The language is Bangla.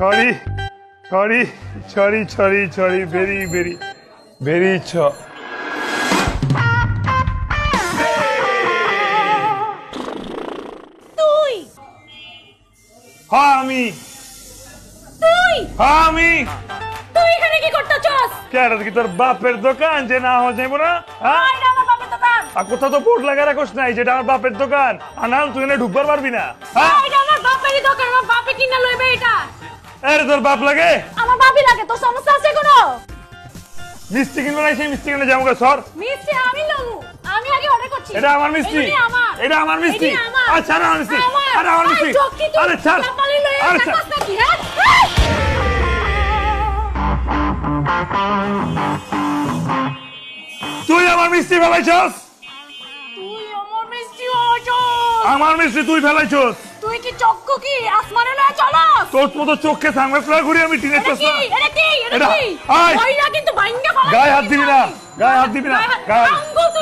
Sorry sorry sorry sorry sorry very very very ছ। তুই। হ্যাঁ আমি। তুই। হ্যাঁ আমি। তুই এখানে কি করতেছস? কে এটা কি তোর বাপের দোকান? যে না হওয়া যাইব না? হ্যাঁ এটা আমার বাপের দোকান। আর কোথাও তো বোর্ড লাগা রাখোস নাই যেটা আমার বাপের দোকান। আর না তুই এখানে ঢুকবার পারবি না। হ্যাঁ এটা আমার বাপেরই দোকান। আরে তোর বাপ লাগে? আমার বাপই লাগে তোর সমস্যা আছে কোনো? মিষ্টি কিনবো না সেই মিষ্টি কিনে যাব সর। মিষ্টি আমি লমু আমি আগে অর্ডার করছি। এটা আমার মিষ্টি। এটা আমার মিষ্টি। আচ্ছা আমার মিষ্টি। আরে আমার মিষ্টি। তুই আরে ছাড়। আরে ছাড়। হ্যাঁ? তুই আমার মিষ্টি ফেলাইছস? তুই আমার মিষ্টি। আমার মিষ্টি তুই ফেলাইছস। তুই কি চক্ষু কি? আসমানে চলস তোর মতো চোখে সাংবাদ ঘুরি আমি টিনের কিন্তু গায়ে হাত দিবি না। গায়ে হাত দিবি না। গায়ে